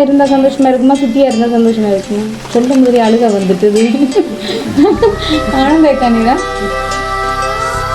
இருந்தா சந்தோஷமா இருக்குமா சுத்தியா இருந்தா சந்தோஷமா இருக்குமா சொல்லும் போதே அழுக வந்துட்டுது ஆனந்த கண்ணீரா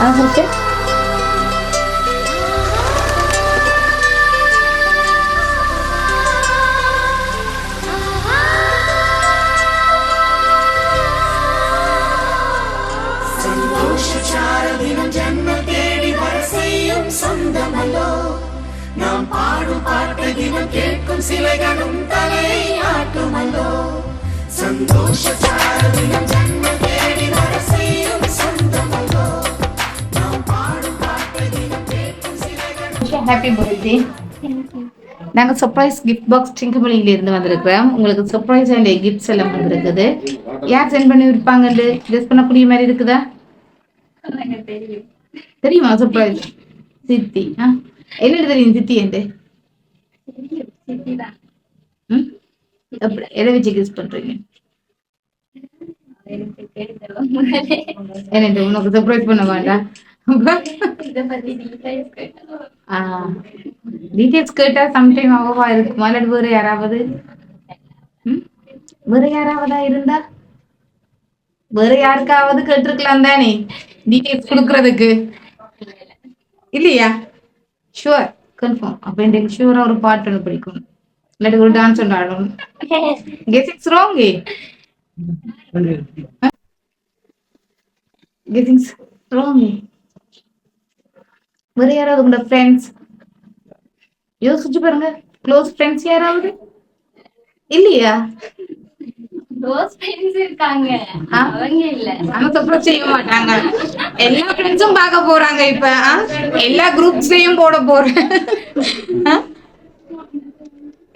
ஆ ஓகே பாடும் பாட்டை தினம் கேட்கும் சிலைகளும் தலை ஆட்டுமல்லோ சந்தோஷச்சாரதினம் ஜன்ம தேடி வர செய்யும் சொந்தமல்லோ நாம் பாடும் பாட்டை தினம் கேட்கும் சிலைகளும் ஹாப்பி பர்த்டே நாங்கள் சர்ப்ரைஸ் கிஃப்ட் பாக்ஸ் சிங்கமணியில இருந்து வந்திருக்கிறோம். உங்களுக்கு சர்ப்ரைஸ் அண்ட் கிஃப்ட்ஸ் எல்லாம் வந்திருக்குது. யார் சென்ட் பண்ணி இருப்பாங்கன்னு கெஸ் பண்ணக்கூடிய மாதிரி இருக்குதா? தெரியுமா. சர்ப்ரைஸ் சித்தி. ஆ என்ன தெரியும் சித்தி என்று எதை வச்சு கெஸ் பண்றீங்க? என்ன உனக்கு சர்ப்ரைஸ் பண்ண வேண்டாம். டீட்டெயில்ஸ் கேட்டா. சம்டைம் அவ்வளவா இருக்குமா இல்லாட்டி வேற யாராவது? வேற யாராவதா இருந்தா? வேற யாருக்காவது கேட்டிருக்கலாம் தானே? டீட்டெயில்ஸ் கொடுக்கறதுக்கு. இல்லையா? ஷுவர் கன்ஃபார்ம் அப்ப எனக்கு ஷூரா ஒரு பாட்டு ஒன்று பிடிக்கும். இல்லாட்டி ஒரு டான்ஸ் ஒன்று ஆடணும். கெசிங்ஸ் ராங் கெசிங்ஸ் ராங் வேற யாராவது உங்களோட ஃப்ரெண்ட்ஸ் யோசிச்சு பாருங்க. க்ளோஸ் ஃப்ரெண்ட்ஸ் யாராவது? இல்லையா? ஆனா செய்ய மாட்டாங்க. எல்லா ஃப்ரெண்ட்ஸும் பார்க்க போறாங்க இப்ப? எல்லா குரூப்ஸ்லயும் போட போறேன்?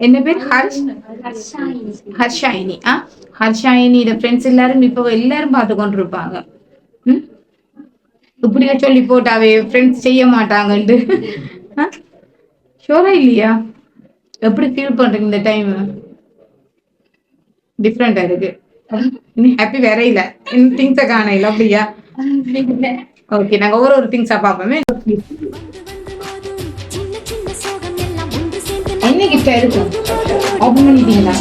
என்ன பேர்? ஹர்ஷ்? ஹர்ஷாயினி. ஆ? ஹர்ஷாயினியோட ஃப்ரெண்ட்ஸ் எல்லாரும் இப்போ எல்லாரும் பார்த்து கொண்டு இருப்பாங்க ம்? இப்படியா சொல்லி போட்டாவே ஃப்ரெண்ட்ஸ் செய்ய மாட்டாங்கன்ட்டு. ஷோரா இல்லையா? எப்படி ஃபீல் பண்றீங்க இந்த டைம் டிஃப்ரெண்டா இருக்கு. இனி ஹாப்பி வேற இல்ல. இன்னும் திங்ஸை காண இல்ல அப்படியா? ஓகே நாங்க ஒரு ஒரு திங்ஸா சேர்ந்து என்ன கிஃப்டா இருக்கும் ஓப்பன் பண்ணிட்டீங்களா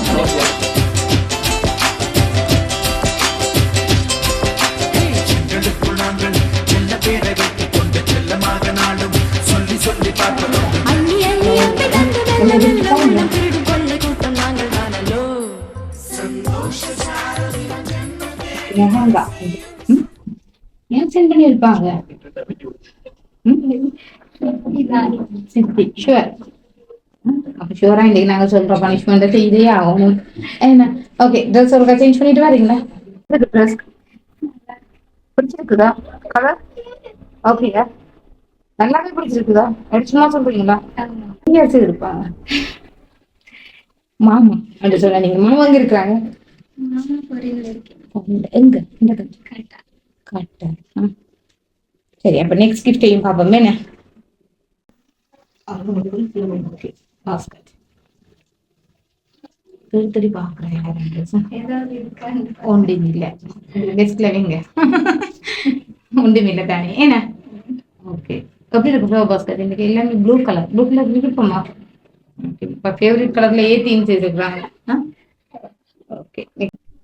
ம்? ஏன் சென்ட் பண்ணி இருப்பாங்க ஷுவர் அப்ப ஷுவரா இன்னைக்கு நாங்க சொல்ற பனிஷ்மெண்ட் செய்தே ஆகணும் என்ன? ஓகே ட்ரெஸ் ஒருக்கா சேஞ்ச் பண்ணிட்டு வரீங்களா? ட்ரெஸ் பிடிச்சிருக்குதா? கலர் ஓகேயா நல்லாவே பிடிச்சிருக்குதா? சொல்றீங்களா? இருப்பாங்க. மாமா அப்படி சொல்ல நீங்க மாமா எங்க இருக்கிறாங்க எங்க? இந்த காட்டா காட்டா ஆ. சரி அப்ப நெக்ஸ்ட் கிஃப்டையும் பார்ப்போம். என்ன? பாஸ்கட் திருத்தடி பாக்குறேன் ஒன்றும் இல்லை. டெஸ்க்ல வைங்க ஒன்றும் இல்லை தானே. என்ன? ஓகே எப்படி இருக்கு ஃப்ளவர் பாஸ்கட் இன்னைக்கு எல்லாமே ப்ளூ கலர் ப்ளூ கலர் விருப்பமா? ஓகே இப்போ ஃபேவரட் கலர்ல ஏ தீம் செய்திருக்கிறாங்க ஓகே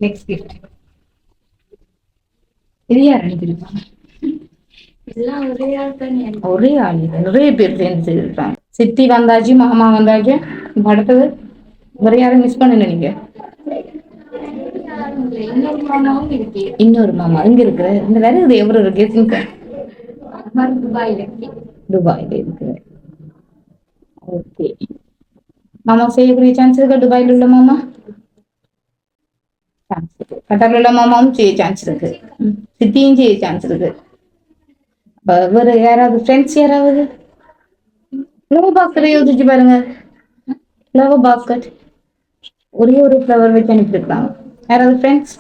நெக்ஸ்ட் கிஃப்ட் இது யார் எல்லாம் ஒரே ஆள் ஒரே. நிறைய பேர் சேர்ந்து செய்திருக்காங்க சித்தி வந்தாச்சு மாமா வந்தாச்சு இப்ப அடுத்தது வேற யாரும் மிஸ் பண்ணல நீங்க? இன்னொரு மாமா இங்க இருக்கிற? இந்த வேற எவ்வளவு இருக்கு? துபாயில் இருக்கு. துபாயில இருக்கிற ஓகே மாமா செய்யக்கூடிய சான்ஸ் இருக்கா? துபாயில உள்ள மாமா? கட்டாரில் உள்ள மாமாவும் செய்ய சான்ஸ் இருக்கு. சித்தியும் செய்ய சான்ஸ் இருக்கு. அப்ப யாராவது ஃப்ரெண்ட்ஸ் யாராவது? ஃப்ளவர் பாஸ்கெட் யோசிச்சு பாருங்க. ஃப்ளவர் பாஸ்கெட் ஒரே ஒரு ஃப்ளவர் வச்சு அனுப்பியிருக்காங்க யாராவது ஃப்ரெண்ட்ஸ்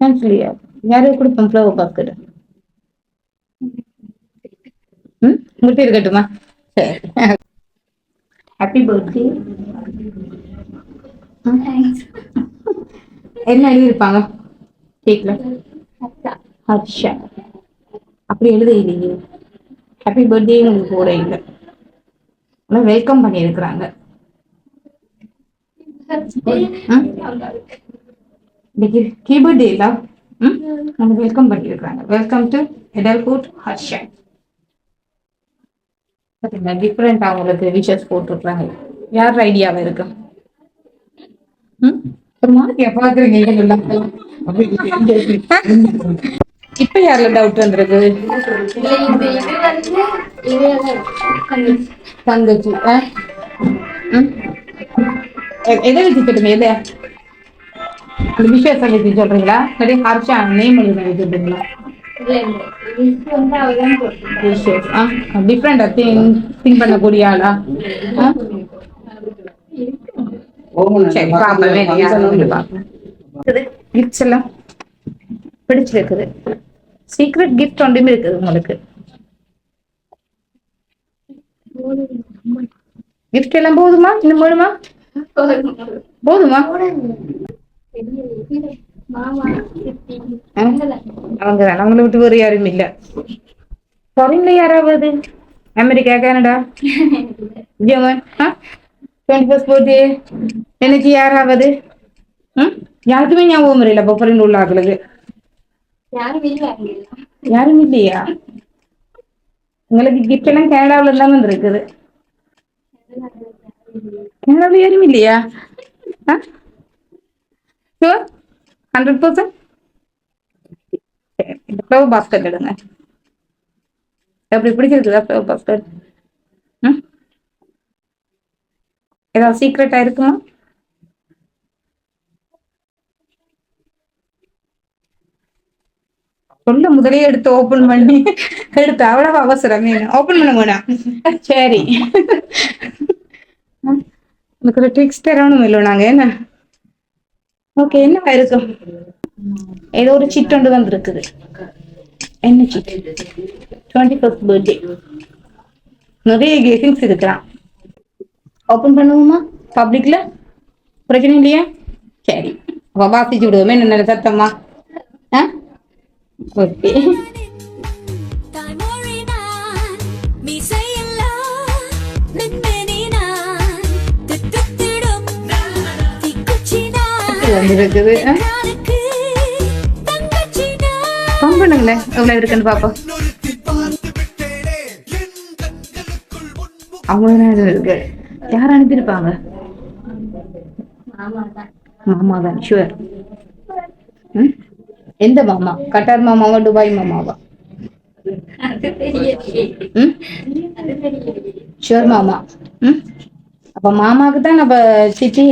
ஃப்ரெண்ட்ஸ் இல்லையா யாரையும் கொடுப்போம் ஃப்ளவர் பாஸ்கெட் ம்? உங்கள்கிட்ட இருக்கட்டுமா? சரி. ஹாப்பி பர்த்டே என்ன எழுதியிருப்பாங்க? கேட்கல ஹர்ஷா அப்படி எழுத இல்லையே ஹாப்பி பர்த்டே உங்களுக்கு கூட இல்லை. ஆனால் வெல்கம் பண்ணியிருக்கிறாங்க. இன்னைக்கு கீபோர்ட் டே ம்? நம்ம வெல்கம் பண்ணியிருக்காங்க வெல்கம் டு எடல்ஹுட் ஹர்ஷா. பார்த்தீங்களா டிஃப்ரெண்ட் அவங்களுக்கு விஷஸ் போட்டிருக்காங்க யார் ஐடியாவா இருக்கு? ம்? ஒரு மாதிரியா பாக்குறீங்க இப்ப யாருல டவுட் வந்திருக்கு? தங்கச்சி எதை வச்சு சொல்லுங்க எதை விஷயம் வச்சு சொல்றீங்களா? இல்லாட்டி ஹர்ஷா நேம் எழுத ஆ டிஃப்ரெண்டா திங் திங்க் பண்ணக்கூடிய ஆளா? சரி பாப்போம் கிஃப்ட்ஸ் எல்லாம் பிடிச்சிருக்குது சீக்ரெட் கிஃப்ட் ஒன்றுமே இருக்குது உங்களுக்கு. கிஃப்ட் எல்லாம் போதுமா? இன்னும் போதுமா? அவங்க தான் அவங்கள விட்டு வேறு யாரும் இல்ல. ஃபாரின்ல யாராவது? அமெரிக்கா கனடா ஜெர்மன் டுவெண்ட்டி எனக்கு யாராவது? ம்? யாருக்குமே ஞாபகம் இல்லை இப்போ ஃபாரின் உள்ள ஆளுக்கு. யாரும் இல்லையா? உங்களுக்கு கிஃப்ட் எல்லாம் கனடாவுல இருந்தா வந்திருக்குது கனடாவுல யாரும் இல்லையா? Sure hundred percent flower basket எடுங்க. எப்படி பிடிச்சிருக்குதா? ஃப்ளவர் பாஸ்கெட் ம்? ஏதாவது சீக்ரெட்டா இருக்குமா? சொல்ல முதலே எடுத்து ஓபன் பண்ணி எடுத்து அவ்வளவு அவசரம் ஓபன் பண்ண வேணாம். சரி. எனக்கு ஒரு டெக்ஸ்ட் தரணும் இல்லை நாங்க என்ன? ஓகே என்ன இருக்கும் ஏதோ ஒரு சிட் ஒன்று வந்திருக்குது. என்ன சிட் டுவெண்ட்டி ஃபர்ஸ்ட் பர்த்டே நிறைய கேசிங்ஸ் இருக்கலாம் ஓப்பன் பண்ணுவோமா? பப்ளிக்ல பிரச்சனை இல்லையா? சரி. அப்ப வாசிச்சு விடுவோமே நல்ல சத்தமா? ஆ? ஓகே. வந்திருக்குது. பண்ணுங்களேன் எவ்வளவு இருக்குன்னு பாப்போம். அவ்வளவுதான் இருக்கு. யார் அனுப்பியிருப்பாங்க? மாமா தான். ஷுவர் எந்த மாமா? கட்டார் மாமாவா துபாய் மாமாவா? ஷுவர் மாமா. ம்? அப்ப மாமாவுக்கு தான் நம்ம சிட்டி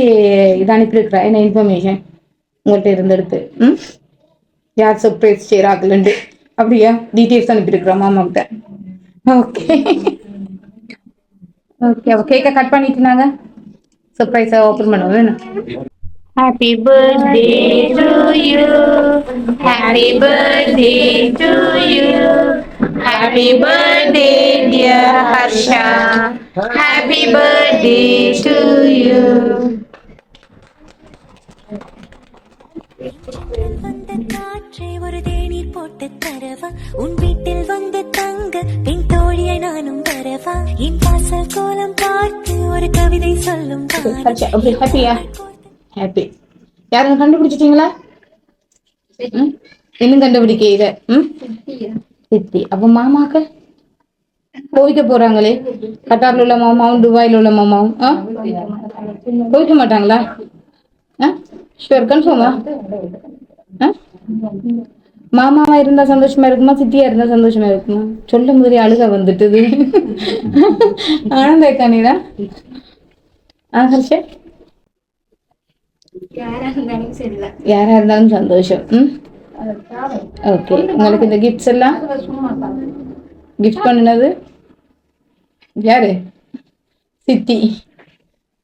இது அனுப்பியிருக்கிறா. என்ன இன்ஃபர்மேஷன் உங்கள்கிட்ட இருந்தெடுத்து. ம்? யார் சர்ப்ரைஸ் செய்கிறாங்கன்னு அப்படியா? டீட்டெயில்ஸ் அனுப்பியிருக்கிறோம் மாமாக்கிட்ட ஓகே ஓகே அவ கேக்க கட் பண்ணிட்டு நாங்க சர்ப்ரைஸை ஓபன் பண்ணுவோம். வேணும் happy birthday to you happy birthday to you happy birthday dear Harsha happy birthday to you காற்றை ஒரு தேநீர் போட்டு தரவா? உன் வீட்டில் வந்து தங்க பின் தோழியை நானும் வரவா? என் வாசல் கோலம் பார்த்து ஒரு கவிதை சொல்லும் ஹாப்பியா ஹாப்பி யாருங்க கண்டுபிடிச்சிட்டீங்களா? இன்னும் கண்டுபிடிக்க இத. சித்தி அப்ப மாமாக்க? போய்க்க போறாங்களே. கட்டார்ல உள்ள மாமாவும் துபாயில உள்ள மாமாவும்? போய்க்க மாட்டாங்களா? ஷுவர் கன்ஃபார்மா மாமாவா இருந்தா சந்தோஷமா இருக்குமா சித்தியா இருந்தா சந்தோஷமா இருக்குமா சொல்ல முதலே அழுக வந்துட்டுது ஆனந்த கண்ணீரா ஆ ஹர்ஷா யாரா இருந்தாலும் சந்தோஷம் ம் ஓகே உங்களுக்கு இந்த கிஃப்ட்ஸ் எல்லாம் கிஃப்ட் பண்ணினது யாரு சித்தி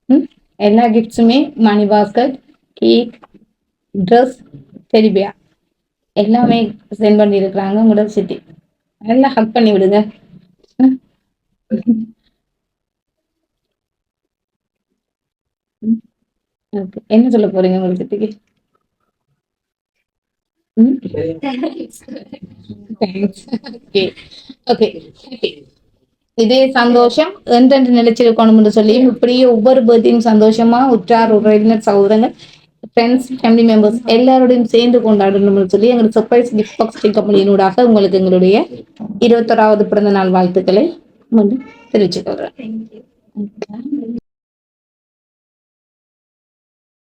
ம் எல்லா கிஃப்ட்ஸுமே மணி பாஸ்கட் கேக் ட்ரெஸ் டெலிபியா எல்லாமே சென்ட் பண்ணியிருக்கிறாங்க உங்களோட சித்தி. நல்லா ஹக் பண்ணி விடுங்க. என்ன சொல்ல போறீங்க உங்க சித்திக்கு? ஓகே இதே சந்தோஷம் என்றென்று நிலைச்சிருக்கணும் என்று சொல்லி இப்படியே ஒவ்வொரு பேர்த்தையும் சந்தோஷமா உற்றார் உறவினர் சகோதரங்கள் ஃப்ரெண்ட்ஸ் ஃபேமிலி மெம்பர்ஸ் எல்லாரோடையும் சேர்ந்து கொண்டாடணும்னு சொல்லி எங்களுக்கு சர்ப்ரைஸ் கிஃப்ட் பாக்ஸ் கம்பெனியினூடாக உங்களுக்கு எங்களுடைய இருபத்தோராவது பிறந்த நாள் வாழ்த்துக்களை மீண்டும் தெரிவிச்சுக்